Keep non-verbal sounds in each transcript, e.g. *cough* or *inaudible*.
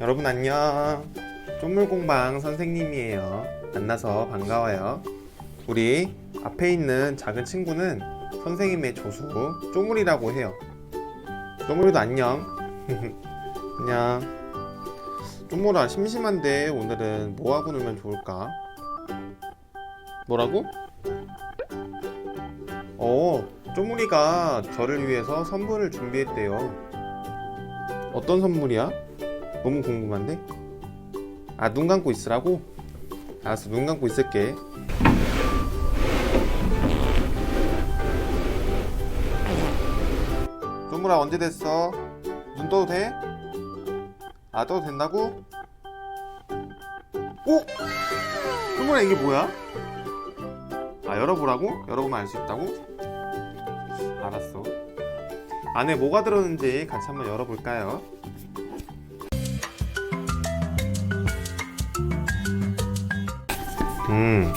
여러분 안녕. 쪼물공방 선생님이에요. 만나서 반가워요. 우리 앞에 있는 작은 친구는 선생님의 조수 쪼물이라고 해요. 쪼물이도 안녕. *laughs* 안녕. 쪼물아 심심한데 오늘은 뭐 하고 놀면 좋을까? 뭐라고? 어, 쪼물이가 저를 위해서 선물을 준비했대요. 어떤 선물이야? 너무 궁금한데? 아, 눈 감고 있으라고? 알았어, 눈 감고 있을게. 쪼물아, 언제 됐어? 눈 떠도 돼? 아, 떠도 된다고? 오! 쪼물아, 이게 뭐야? 아, 열어보라고? 열어보면 알 수 있다고? 알았어. 안에 뭐가 들었는지 같이 한번 열어볼까요? 음.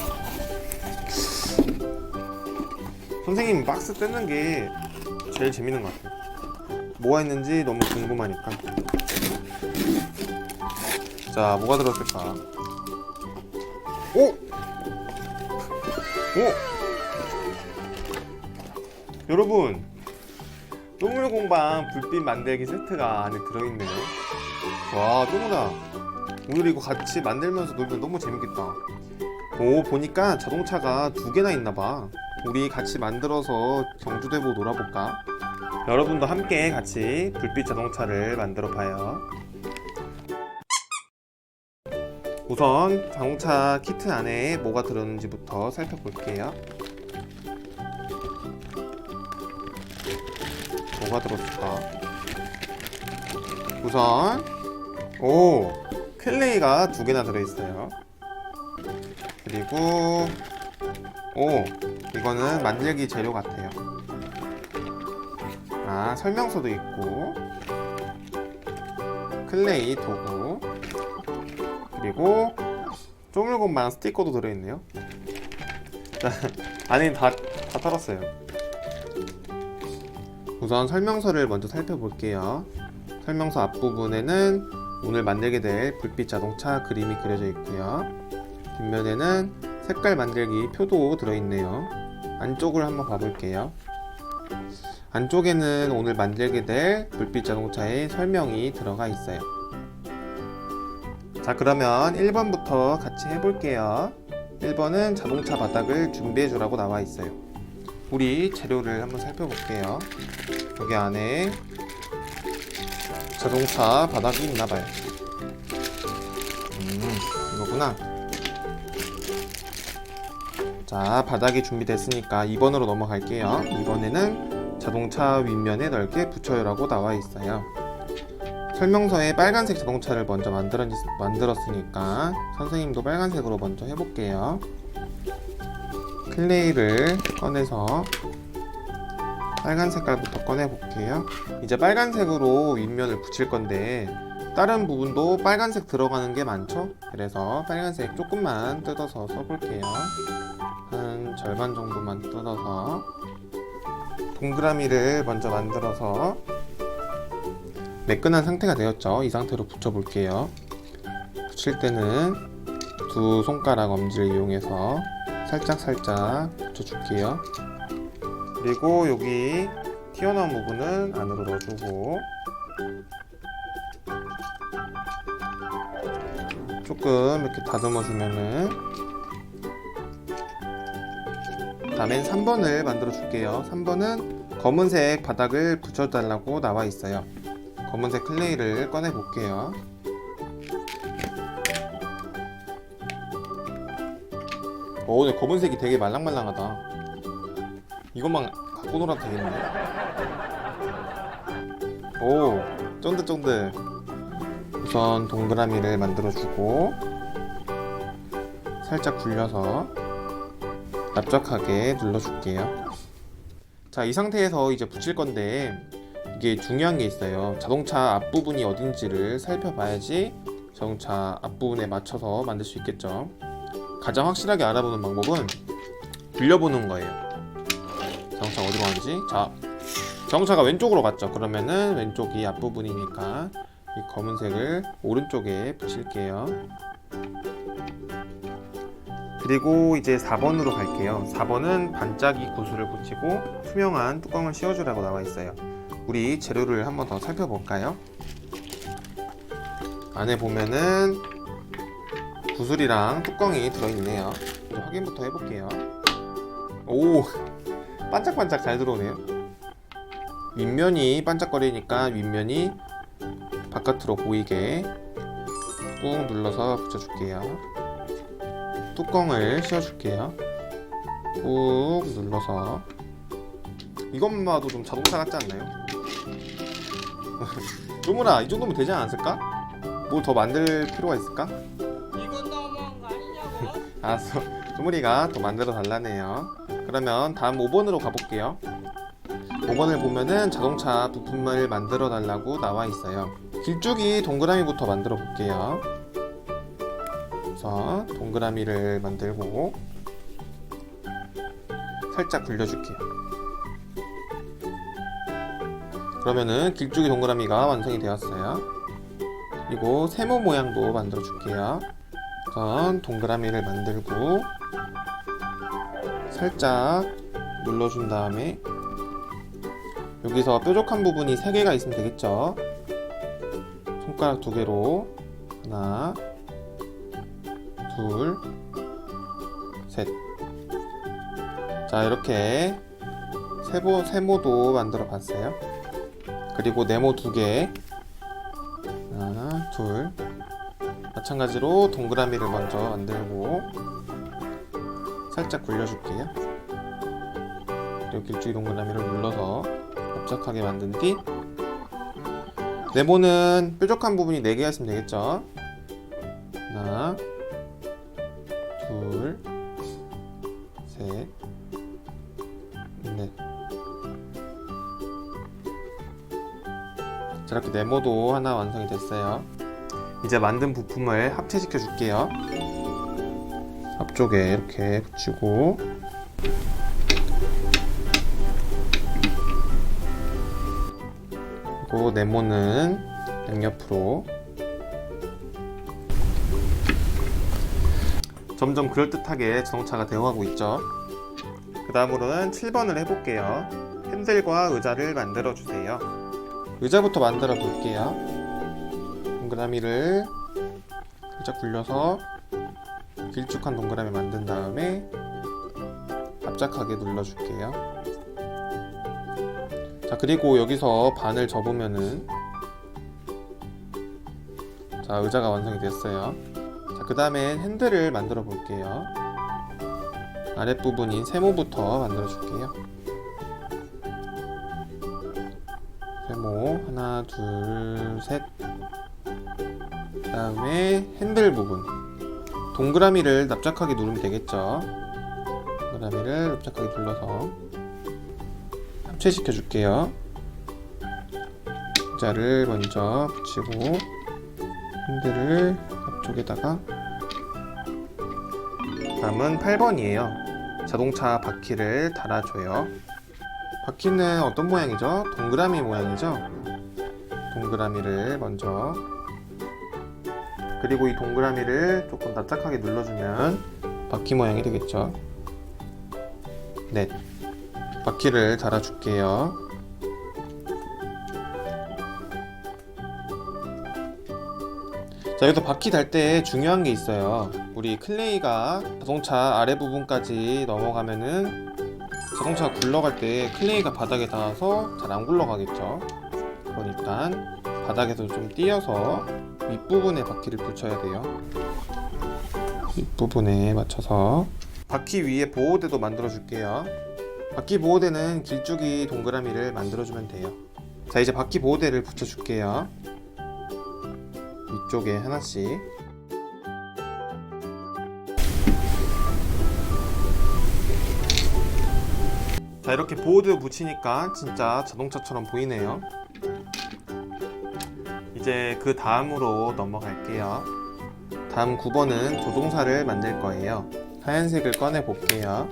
선생님 박스 뜯는 게 제일 재밌는 것 같아요. 뭐가 있는지 너무 궁금하니까. 자, 뭐가 들었을까? 오! 오! 여러분, 똥물 공방 불빛 만들기 세트가 안에 들어있네요. 와, 똥물아. 오늘 이거 같이 만들면서 놀면 너무 재밌겠다. 오, 보니까 자동차가 두 개나 있나봐. 우리 같이 만들어서 경주대보 놀아볼까? 여러분도 함께 같이 불빛 자동차를 만들어 봐요. 우선 자동차 키트 안에 뭐가 들었는지부터 살펴볼게요. 뭐가 들었을까? 우선 오 클레이가 두 개나 들어있어요. 그리고 오 이거는 만들기 재료 같아요. 아 설명서도 있고 클레이 도구 그리고 쪼물곤방 스티커도 들어있네요. 자, *laughs* 안에 다, 다 털었어요. 우선 설명서를 먼저 살펴볼게요. 설명서 앞부분에는 오늘 만들게 될 불빛 자동차 그림이 그려져 있고요. 뒷면에는 색깔 만들기 표도 들어있네요. 안쪽을 한번 봐볼게요. 안쪽에는 오늘 만들게 될 불빛 자동차의 설명이 들어가 있어요. 자, 그러면 1번부터 같이 해볼게요. 1번은 자동차 바닥을 준비해 주라고 나와 있어요. 우리 재료를 한번 살펴볼게요. 여기 안에 자동차 바닥이 있나봐요. 음, 이거구나. 자, 바닥이 준비됐으니까 2번으로 넘어갈게요. 이번에는 자동차 윗면에 넓게 붙여요라고 나와 있어요. 설명서에 빨간색 자동차를 먼저 만들었, 만들었으니까 선생님도 빨간색으로 먼저 해볼게요. 클레이를 꺼내서 빨간 색깔부터 꺼내볼게요. 이제 빨간색으로 윗면을 붙일 건데 다른 부분도 빨간색 들어가는 게 많죠? 그래서 빨간색 조금만 뜯어서 써볼게요. 한 절반 정도만 뜯어서 동그라미를 먼저 만들어서 매끈한 상태가 되었죠. 이 상태로 붙여볼게요. 붙일 때는 두 손가락 엄지를 이용해서 살짝 살짝 붙여줄게요. 그리고 여기 튀어나온 부분은 안으로 넣어주고 조금 이렇게 다듬어주면은 다음엔 3번을 만들어 줄게요. 3번은 검은색 바닥을 붙여 달라고 나와 있어요. 검은색 클레이를 꺼내 볼게요. 오, 오늘 검은색이 되게 말랑말랑하다. 이것만 갖고 놀아도 되겠네. 오, 쫀득쫀득. 우선 동그라미를 만들어주고 살짝 굴려서 납작하게 눌러줄게요. 자, 이 상태에서 이제 붙일 건데 이게 중요한 게 있어요. 자동차 앞부분이 어딘지를 살펴봐야지 자동차 앞부분에 맞춰서 만들 수 있겠죠. 가장 확실하게 알아보는 방법은 굴려보는 거예요. 자동차 어디로 가는지. 자, 자동차가 왼쪽으로 갔죠. 그러면은 왼쪽이 앞부분이니까 이 검은색을 오른쪽에 붙일게요. 그리고 이제 4번으로 갈게요. 4번은 반짝이 구슬을 붙이고 투명한 뚜껑을 씌워주라고 나와 있어요. 우리 재료를 한번 더 살펴볼까요? 안에 보면은 구슬이랑 뚜껑이 들어있네요. 확인부터 해볼게요. 오, 반짝반짝 잘 들어오네요. 윗면이 반짝거리니까 윗면이 바깥으로 보이게 꾹 눌러서 붙여줄게요. 뚜껑을 씌워줄게요. 꾹 눌러서 이것만 봐도 좀 자동차 같지 않나요? *laughs* 쪼무라 이 정도면 되지 않았을까? 뭐더 만들 필요가 있을까? 이건 너무한 거 아니냐고? *laughs* 알았어. 쪼무리가 더 만들어 달라네요. 그러면 다음 5번으로 가볼게요. 5번을 보면은 자동차 부품을 만들어 달라고 나와 있어요. 길쭉이 동그라미부터 만들어 볼게요. 우선 동그라미를 만들고 살짝 굴려줄게요. 그러면은 길쭉이 동그라미가 완성이 되었어요. 그리고 세모 모양도 만들어 줄게요. 우선 동그라미를 만들고 살짝 눌러준 다음에 여기서 뾰족한 부분이 3개가 있으면 되겠죠 손가락 두 개로 하나 둘 셋 자 이렇게 세모, 세모도 만들어 봤어요 그리고 네모 두 개 하나 둘 마찬가지로 동그라미를 먼저 만들고 살짝 굴려줄게요. 그리고 길쭉이 동그라미를 눌러서 납작하게 만든 뒤 네모는 뾰족한 부분이 4개가 있으면 되겠죠. 하나 자, 이렇게 네모도 하나 완성이 됐어요. 이제 만든 부품을 합체시켜 줄게요. 앞쪽에 이렇게 붙이고 그리고 네모는 양옆으로 점점 그럴듯하게 자동차가 되어가고 있죠. 그 다음으로는 7번을 해볼게요. 핸들과 의자를 만들어 주세요. 의자부터 만들어 볼게요. 동그라미를 살짝 굴려서 길쭉한 동그라미 만든 다음에 납작하게 눌러줄게요. 자 그리고 여기서 반을 접으면은 자 의자가 완성이 됐어요. 자 그 다음에 핸들을 만들어 볼게요. 아랫부분인 세모부터 만들어 줄게요. 세모 하나 둘셋 그 다음에 핸들 부분 동그라미를 납작하게 누르면 되겠죠. 동그라미를 납작하게 눌러서 합체시켜 줄게요. 자를 먼저 붙이고 핸들을 앞쪽에다가 다음은 8번이에요. 자동차 바퀴를 달아줘요. 바퀴는 어떤 모양이죠? 동그라미 모양이죠? 동그라미를 먼저 그리고 이 동그라미를 조금 납작하게 눌러주면 바퀴 모양이 되겠죠. 네. 바퀴를 달아줄게요. 자, 여기서 바퀴 달 때 중요한 게 있어요. 우리 클레이가 자동차 아래 부분까지 넘어가면은 자동차가 굴러갈 때 클레이가 바닥에 닿아서 잘 안 굴러가겠죠. 그러니까 바닥에서 좀 띄어서 윗부분에 바퀴를 붙여야 돼요. 윗부분에 맞춰서 바퀴 위에 보호대도 만들어 줄게요. 바퀴 보호대는 길쭉이 동그라미를 만들어 주면 돼요. 자, 이제 바퀴 보호대를 붙여 줄게요. 위쪽에 하나씩. 자, 이렇게 보호대 붙이니까 진짜 자동차처럼 보이네요. 이제 그 다음으로 넘어갈게요. 다음 9번은 조종사를 만들 거예요. 하얀색을 꺼내 볼게요.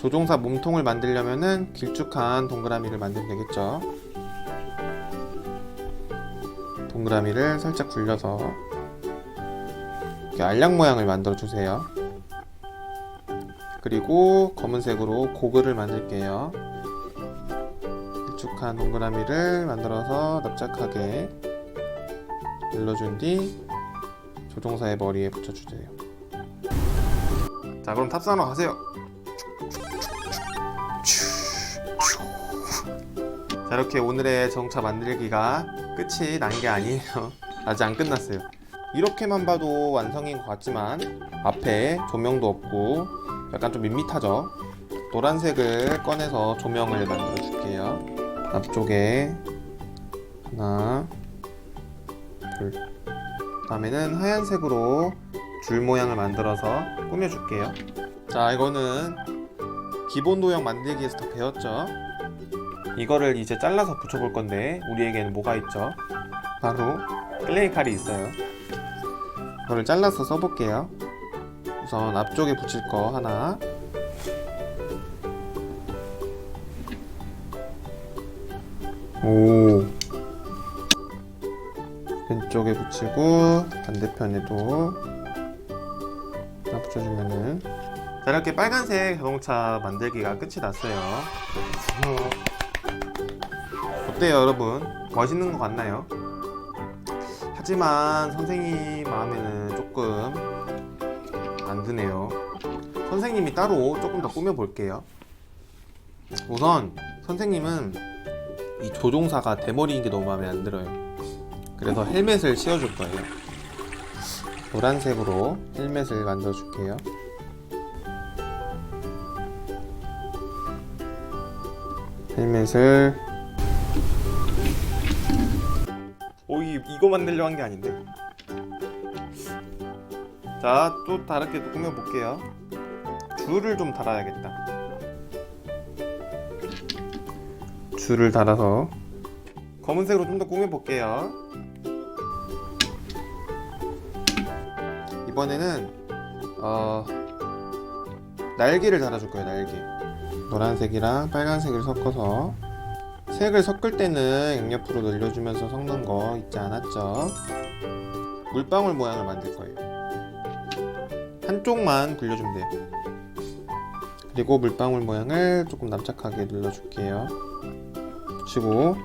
조종사 몸통을 만들려면은 길쭉한 동그라미를 만들면 되겠죠. 동그라미를 살짝 굴려서 알약 모양을 만들어 주세요. 그리고 검은색으로 고글을 만들게요. 길쭉한 동그라미를 만들어서 납작하게 눌러준 뒤 조종사의 머리에 붙여주세요. 자, 그럼 탑승하러 가세요. 자, 이렇게 오늘의 자동차 만들기가 끝이 난 게 아니에요. *laughs* 아직 안 끝났어요. 이렇게만 봐도 완성인 것 같지만 앞에 조명도 없고 약간 좀 밋밋하죠. 노란색을 꺼내서 조명을 만들어 줄게요. 앞쪽에 하나, 둘. 다음에는 하얀색으로 줄 모양을 만들어서 꾸며줄게요. 자, 이거는 기본 도형 만들기에서 다 배웠죠. 이거를 이제 잘라서 붙여볼 건데 우리에게는 뭐가 있죠? 바로 클레이 칼이 있어요. 이거를 잘라서 써볼게요. 우선 앞쪽에 붙일 거 하나. 오. 왼쪽에 붙이고 반대편에도 하나 붙여주면은 자 이렇게 빨간색 자동차 만들기가 끝이 났어요. 어때요 여러분? 멋있는 것 같나요? 하지만 선생님 마음에는 조금 안 드네요. 선생님이 따로 조금 더 꾸며볼게요. 우선 선생님은 이 조종사가 대머리인 게 너무 마음에 안 들어요. 그래서 헬멧을 씌워줄 거예요. 노란색으로 헬멧을 만들어줄게요. 헬멧을 오 이, 이거 만들려 한 게 아닌데 자 또 다르게 또 꾸며볼게요. 줄을 좀 달아야겠다. 줄을 달아서 검은색으로 좀 더 꾸며볼게요. 이번에는 어 날개를 달아줄 거예요 날개. 노란색이랑 빨간색을 섞어서. 색을 섞을 때는 양옆으로 늘려주면서 섞는 거 잊지 않았죠? 물방울 모양을 만들 거예요. 한쪽만 굴려주면 돼요. 그리고 물방울 모양을 조금 납작하게 눌러줄게요. 붙이고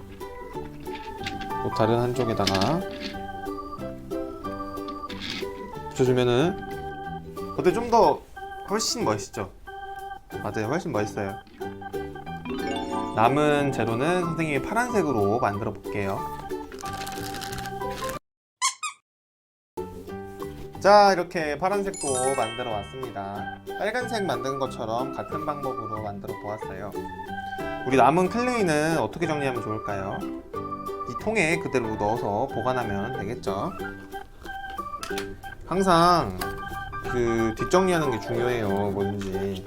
또 다른 한쪽에다가 붙여주면은 어때 좀 더 훨씬 멋있죠? 맞아요, 훨씬 멋있어요. 남은 재료는 선생님이 파란색으로 만들어 볼게요. 자, 이렇게 파란색도 만들어 왔습니다. 빨간색 만든 것처럼 같은 방법으로 만들어 보았어요. 우리 남은 클레이는 어떻게 정리하면 좋을까요? 이 통에 그대로 넣어서 보관하면 되겠죠? 항상 그 뒷정리하는 게 중요해요. 뭐든지.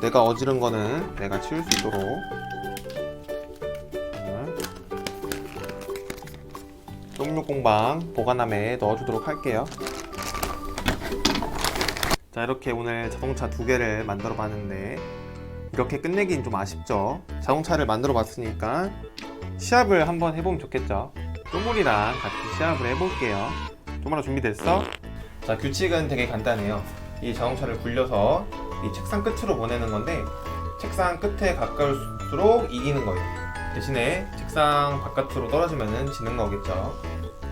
내가 어지른 거는 내가 치울 수 있도록 똥육 공방 보관함에 넣어주도록 할게요. 자 이렇게 오늘 자동차 두 개를 만들어 봤는데 이렇게 끝내긴 좀 아쉽죠. 자동차를 만들어 봤으니까 시합을 한번 해보면 좋겠죠. 쪼물이랑 같이 시합을 해볼게요. 쪼물아 준비됐어? 자 규칙은 되게 간단해요. 이 자동차를 굴려서 이 책상 끝으로 보내는 건데 책상 끝에 가까울수록 이기는 거예요. 대신에 책상 바깥으로 떨어지면 지는 거겠죠.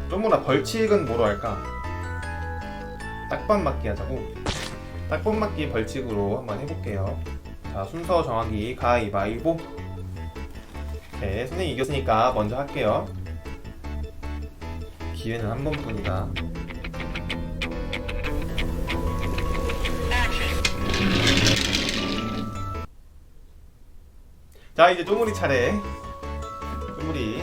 쪼무라 벌칙은 뭐로 할까? 딱밤 맞기 하자고. 딱밤 맞기 벌칙으로 한번 해볼게요. 자 순서 정하기 가위바위보. 네, 선생님 이겼으니까 먼저 할게요. 기회는 한 번뿐이다. 자 이제 쪼무리 차례 쪼무리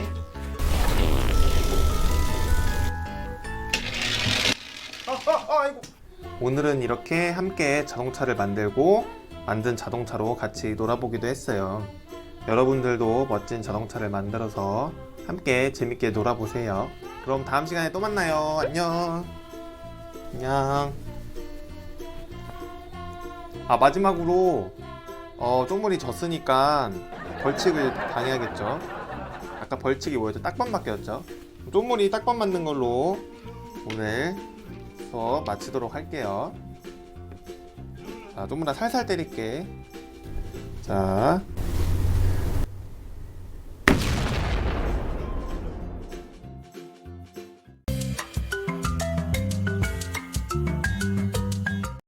아이고. *laughs* 오늘은 이렇게 함께 자동차를 만들고 만든 자동차로 같이 놀아보기도 했어요 여러분들도 멋진 자동차를 만들어서 함께 재밌게 놀아보세요 그럼 다음 시간에 또 만나요 안녕 안녕 아 마지막으로 어 쪽물이 졌으니까 벌칙을 당해야겠죠. 아까 벌칙이 뭐였죠? 딱밤 맞기였죠. 쪼물이 딱밤 만든 걸로 오늘 수업 마치도록 할게요. 자, 쪼물아 살살 때릴게. 자,